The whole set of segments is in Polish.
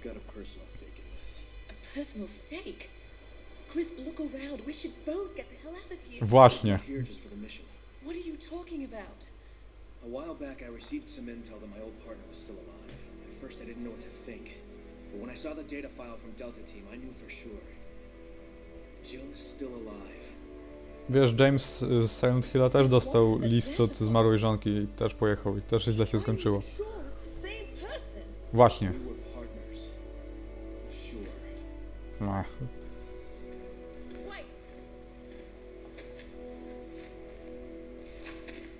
I've got a personal stake in this. A personal stake. Chris, look around. We should both get the hell out of here. Właśnie. Here just for the mission. What are you talking about? A while back, I received some intel that my old partner was still alive. At first, I didn't know what to think. But when I saw the data file from Delta Team, I knew for sure. Jill is still alive. Wiesz, James z Silent Hilla też dostał list od zmarłej żonki i też pojechał i też źle się skończyło. Właśnie. Wait.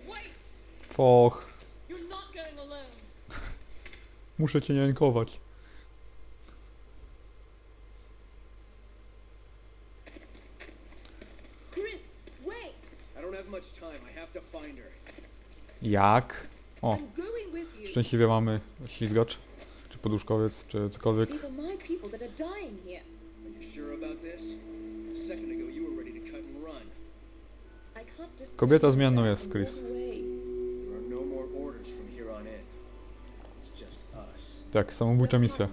Wait. Foch. Muszę cię niańkować. Jak? O, szczęśliwie mamy ślizgacz, poduszkowiec, czy cokolwiek. Kobieta zmienną jest, Chris. no. Tak, samobójcza misja.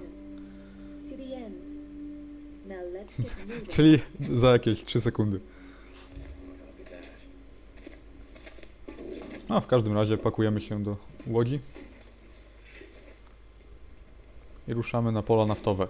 Czyli za jakieś 3 sekundy. No, w każdym razie pakujemy się do łodzi. I ruszamy na pola naftowe.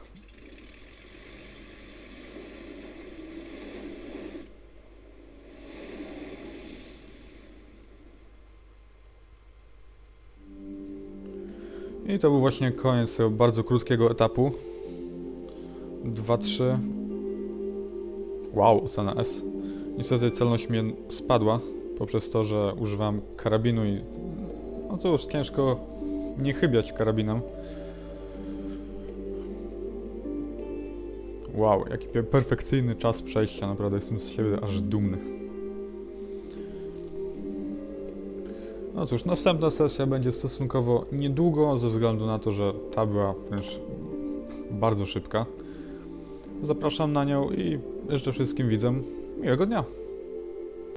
I to był właśnie koniec bardzo krótkiego etapu. 2-3. Wow, ocena S. Niestety celność mnie spadła poprzez to, że używam karabinu i no już ciężko nie chybiać karabinem. Wow, jaki pe- perfekcyjny czas przejścia, naprawdę jestem z siebie aż dumny. No cóż, następna sesja będzie stosunkowo niedługo, ze względu na to, że ta była wręcz bardzo szybka. Zapraszam na nią i życzę wszystkim widzom miłego dnia.